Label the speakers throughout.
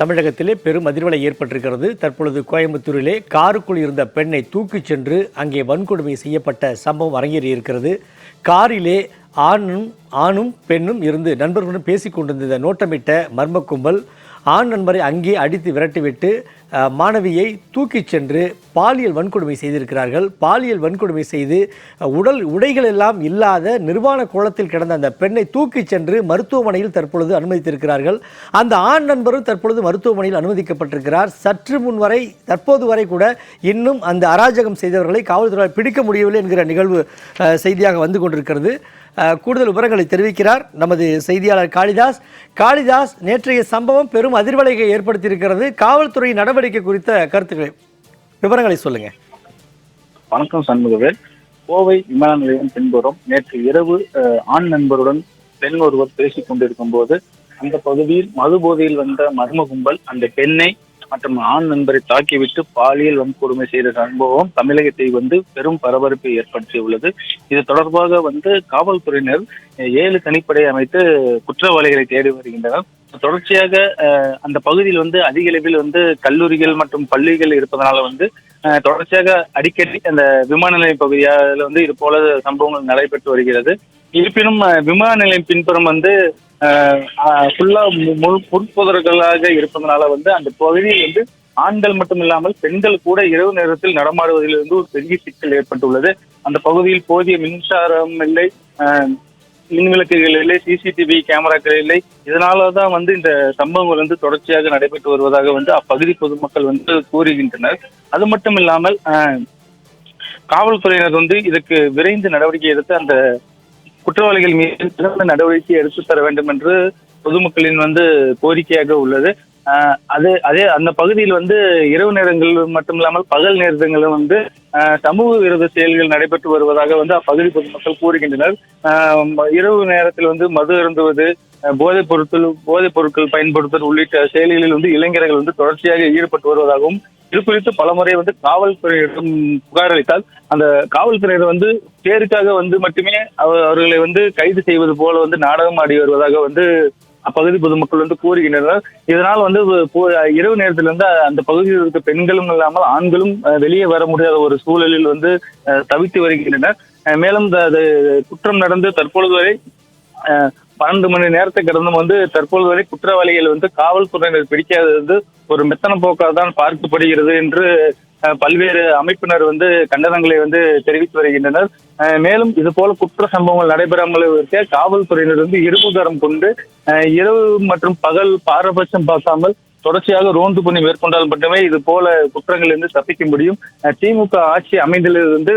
Speaker 1: தமிழகத்திலே பெரும் அதிர்வலை ஏற்பட்டிருக்கிறது. தற்பொழுது கோயம்புத்தூரிலே காருக்குள் இருந்த பெண்ணை தூக்கிச் சென்று அங்கே வன்கொடுமை செய்யப்பட்ட சம்பவம் அரங்கேறி இருக்கிறது. காரிலே ஆணும் ஆணும் பெண்ணும் இருந்து நண்பர்களுடன் பேசிக் கொண்டிருந்த நோட்டமிட்ட மர்ம கும்பல் ஆண் நண்பரை அங்கே அடித்து விரட்டிவிட்டு மாணவியை தூக்கிச் சென்று பாலியல் வன்கொடுமை செய்திருக்கிறார்கள். பாலியல் வன்கொடுமை செய்து உடல் உடைகள் எல்லாம் இல்லாத நிர்வாண கோலத்தில் கிடந்த அந்த பெண்ணை தூக்கிச் சென்று மருத்துவமனையில் தற்பொழுது அனுமதித்திருக்கிறார்கள். அந்த ஆண் நண்பரும் தற்பொழுது மருத்துவமனையில் அனுமதிக்கப்பட்டிருக்கிறார். சற்று முன் வரை தற்போது வரை கூட இன்னும் அந்த அராஜகம் செய்தவர்களை காவல்துறையால் பிடிக்க முடியவில்லை என்கிற நிகழ்வு செய்தியாக வந்து கொண்டிருக்கிறது. கூடுதல் விவரங்களை தெரிவிக்கிறார் நமது செய்தியாளர் காளிதாஸ். காளிதாஸ் நேற்றைய சம்பவம் பெரும் அதிர்வலையை ஏற்படுத்தியிருக்கிறது. காவல்துறை நடவடிக்கை குறித்த கருத்துக்களை விவரங்களை சொல்லுங்க.
Speaker 2: வணக்கம் சண்முகவேல் கோவை விமான நிலையம் பின்புறம் நேற்று இரவு அஹ், ஆண் நண்பருடன் பெண் ஒருவர் பேசிக் கொண்டிருக்கும் போது அந்த பகுதியில் மது போதையில் வந்த மர்ம கும்பல் அந்த பெண்ணை மற்றும் ஆண் நண்பரை தாக்கிவிட்டு பாலியல் வன்கொடுமை செய்த சம்பவம் தமிழகத்தை வந்து பெரும் பரபரப்பை ஏற்படுத்தியுள்ளது. இது தொடர்பாக வந்து காவல்துறையினர் ஏழு தனிப்படை அமைத்து குற்றவாளிகளை தேடி வருகின்றனர். தொடர்ச்சியாக அஹ், அந்த பகுதியில் வந்து அதிக அளவில் வந்து கல்லூரிகள் மற்றும் பள்ளிகள் இருப்பதனால வந்து தொடர்ச்சியாக அடிக்கடி அந்த விமான நிலைய பகுதியால் வந்து இது போல சம்பவங்கள் நடைபெற்று வருகிறது. இருப்பினும் விமான நிலையம் பின்புறம் வந்து ஃபுல்லா முழு முற்புதர்களாக இருப்பதனால வந்து அந்த பகுதியில் வந்து ஆண்கள் மட்டும் இல்லாமல் பெண்கள் கூட இரவு நேரத்தில் நடமாடுவதிலிருந்து ஒரு பெரிய சிக்கல் ஏற்பட்டுள்ளது. அந்த பகுதியில் போதிய மின்சாரம் இல்லை மின்விளக்குகள் இல்லை சிசிடிவி கேமராக்கள் இல்லை. இதனாலதான் வந்து இந்த சம்பவங்கள் வந்து தொடர்ச்சியாக நடைபெற்று வருவதாக வந்து அப்பகுதி பொதுமக்கள் வந்து கூறுகின்றனர். அது மட்டும் இல்லாமல் காவல்துறையினர் வந்து இதுக்கு விரைந்து நடவடிக்கை எடுத்து அந்த குற்றவாளிகள் மீது சிறந்த நடவடிக்கை எடுத்து தர வேண்டும் என்று பொதுமக்களின் வந்து கோரிக்கையாக உள்ளது. அது அதே அந்த பகுதியில் வந்து இரவு நேரங்கள் மட்டும் இல்லாமல் பகல் நேரங்களிலும் வந்து சமூக விரோத செயல்கள் நடைபெற்று வருவதாக வந்து அப்பகுதி பொதுமக்கள் கூறுகின்றனர். இரவு நேரத்தில் வந்து மது அருந்துவது போதைப் பொருட்கள் போதைப் பொருட்கள் பயன்படுத்துவது உள்ளிட்ட செயல்களில் வந்து இளைஞர்கள் வந்து தொடர்ச்சியாக ஈடுபட்டு வருவதாகவும் இது குறித்து பலமுறை வந்து காவல்துறையிடம் புகார் அளித்தால் அந்த காவல்துறையினர் வந்து பேருக்காக வந்து மட்டுமே அவர்களை வந்து கைது செய்வது போல வந்து நாடகம் ஆடி வருவதாக வந்து அப்பகுதி பொதுமக்கள் வந்து கூறுகின்றனர். இதனால் வந்து இரவு நேரத்தில் வந்து அந்த பகுதியில் இருக்க பெண்களும் இல்லாமல் ஆண்களும் வெளியே வர முடியாத ஒரு சூழலில் வந்து தவித்து வருகின்றனர். மேலும் இந்த- அது குற்றம் நடந்து தற்பொழுது வரை அஹ், பன்னெண்டு மணி நேரத்தை கடந்தும் வந்து தற்பொழுது வரை குற்றவாளிகள் வந்து காவல்துறையினர் பிடிக்காதது வந்து ஒரு மெத்தன போக்காக தான் பார்க்கப்படுகிறது என்று பல்வேறு அமைப்பினர் வந்து கண்டனங்களை வந்து தெரிவித்து வருகின்றனர். அஹ், மேலும் இது போல குற்ற சம்பவங்கள் நடைபெறாமல் இருக்க காவல்துறையினர் வந்து இருபுதரம் கொண்டு அஹ், இரவு மற்றும் பகல் பாரபட்சம் பார்க்காமல் தொடர்ச்சியாக ரோந்து பணி மேற்கொண்டால் மட்டுமே இது போல குற்றங்களிலிருந்து தப்பிக்க முடியும். திமுக ஆட்சி அமைந்ததிலிருந்து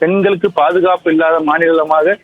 Speaker 2: பெண்களுக்கு பாதுகாப்பு இல்லாத மாநிலமாக